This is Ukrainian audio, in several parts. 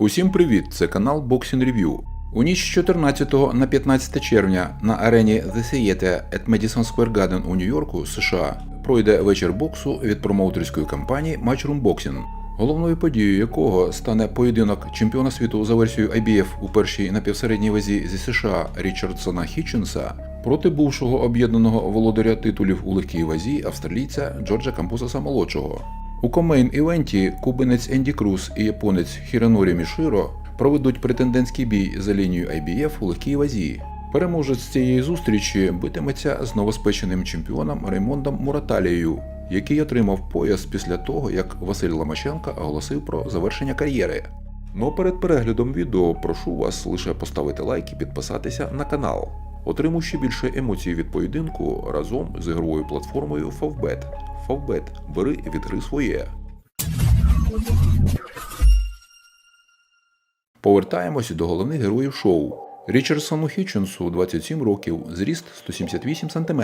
Усім привіт! Це канал Boxing Review. У ніч з 14 на 15 червня на арені The Theater at Madison Square Garden у Нью-Йорку, США, пройде вечір боксу від промоутерської компанії Matchroom Boxing, головною подією якого стане поєдинок чемпіона світу за версією IBF у першій напівсередній вазі зі США Річардсона Хітченса проти бувшого об'єднаного володаря титулів у легкій вазі австралійця Джорджа Кампусаса молодшого. У комейн івенті кубинець Енді Круз і японець Хіранорі Міширо проведуть претендентський бій за лінією IBF у легкій вазі. Переможець цієї зустрічі битиметься з новоспеченим чемпіоном Реймондом Мураталією, який отримав пояс після того, як Василь Ломаченко оголосив про завершення кар'єри. Ну а перед переглядом відео прошу вас лише поставити лайк і підписатися на канал. Отримуй ще більше емоцій від поєдинку разом з ігровою платформою Favbet. Favbet. Бери від гри своє. Повертаємося до головних героїв шоу. Річардсону Хітченсу 27 років, зріст 178 см.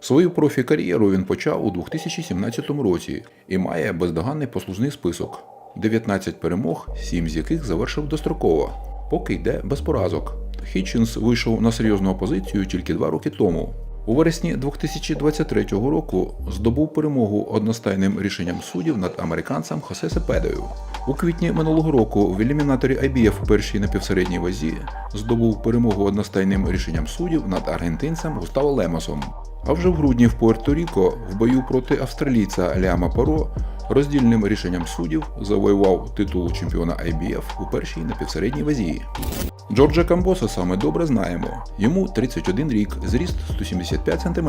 Свою профі-кар'єру він почав у 2017 році і має бездоганний послужний список: 19 перемог, 7 з яких завершив достроково, поки йде без поразок. Хітченс вийшов на серйозну опозицію тільки два роки тому. У вересні 2023 року здобув перемогу одностайним рішенням суддів над американцем Хосе Сепедою. У квітні минулого року в елімінаторі IBF першій напівсередній вазі здобув перемогу одностайним рішенням суддів над аргентинцем Густаво Лемосом. А вже в грудні в Пуерто-Ріко в бою проти австралійця Ляма Паро роздільним рішенням суддів завоював титул чемпіона IBF у першій напівсередній вазі. Джорджа Камбососа ми добре знаємо. Йому 31 рік, зріст 175 см.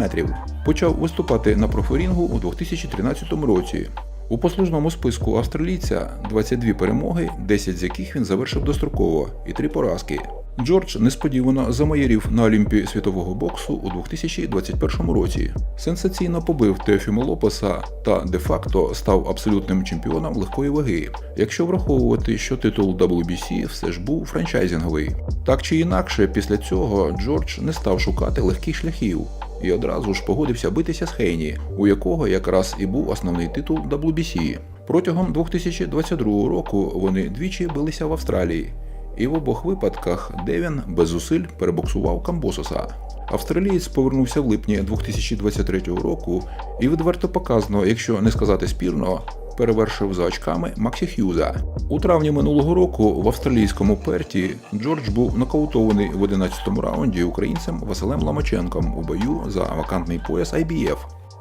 Почав виступати на профорінгу у 2013 році. У послужному списку австралійця 22 перемоги, 10 з яких він завершив достроково, і 3 поразки. Джордж несподівано замаєрів на Олімпі світового боксу у 2021 році. Сенсаційно побив Теофімо Лопеса та де-факто став абсолютним чемпіоном легкої ваги, якщо враховувати, що титул WBC все ж був франчайзинговий. Так чи інакше, після цього Джордж не став шукати легких шляхів і одразу ж погодився битися з Хейні, у якого якраз і був основний титул WBC. Протягом 2022 року вони двічі билися в Австралії. І в обох випадках Девін без зусиль перебоксував Камбососа. Австралієць повернувся в липні 2023 року і відверто показно, якщо не сказати спірно, перевершив за очками Максі Х'юза. У травні минулого року в австралійському перті Джордж був нокаутований в 11-му раунді українцем Василем Ломаченком у бою за вакантний пояс IBF.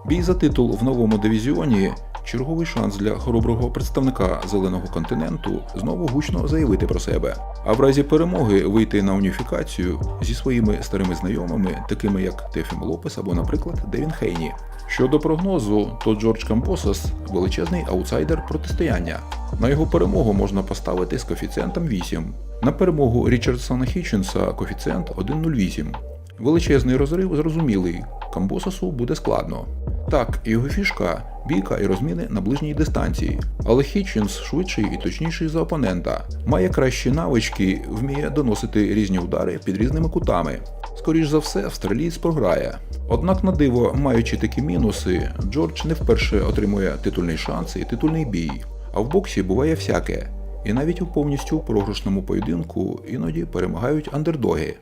Бій за титул в новому дивізіоні черговий шанс для хороброго представника зеленого континенту знову гучно заявити про себе. А в разі перемоги вийти на уніфікацію зі своїми старими знайомими, такими як Тефім Лопес або, наприклад, Девін Хейні. Щодо прогнозу, то Джордж Кампосас величезний аутсайдер протистояння. На його перемогу можна поставити з коефіцієнтом 8. На перемогу Річардсона Хітченса коефіцієнт 1,08. Величезний розрив зрозумілий. Камбосасу буде складно. Так, його фішка бійка і розміни на ближній дистанції, але Хітченс швидший і точніший за опонента, має кращі навички, вміє доносити різні удари під різними кутами. Скоріш за все, австралієць програє. Однак, на диво, маючи такі мінуси, Джордж не вперше отримує титульний шанс і титульний бій. А в боксі буває всяке. І навіть у повністю програшному поєдинку іноді перемагають андердоги.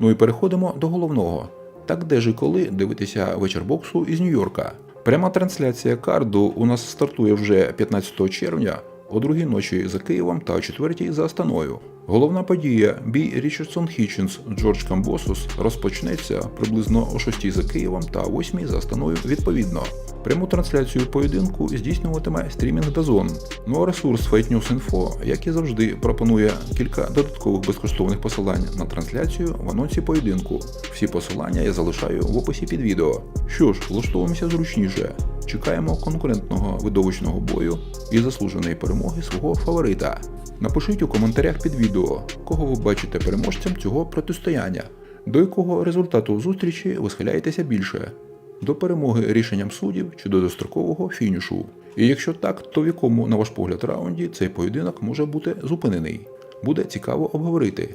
Ну і переходимо до головного. Так де ж і коли дивитися вечір боксу із Нью-Йорка? Пряма трансляція карду у нас стартує вже 15 червня о другій ночі за Києвом та о четвертій за Астаною. Головна подія бій Річардсон Хітченс Джордж Камбосус розпочнеться приблизно о 6 за Києвом та о 8 за Астаною відповідно. Пряму трансляцію поєдинку здійснюватиме стрімінг Дазон. Ну а ресурс Fight News Info, як і завжди, пропонує кілька додаткових безкоштовних посилань на трансляцію в анонсі поєдинку. Всі посилання я залишаю в описі під відео. Що ж, влаштовуємося зручніше. Чекаємо конкурентного видовищного бою і заслуженої перемоги свого фаворита. Напишіть у коментарях під відео, кого ви бачите переможцем цього протистояння, до якого результату зустрічі ви схиляєтеся більше до перемоги рішенням суддів чи до дострокового фінішу. І якщо так, то в якому, на ваш погляд, раунді цей поєдинок може бути зупинений? Буде цікаво обговорити.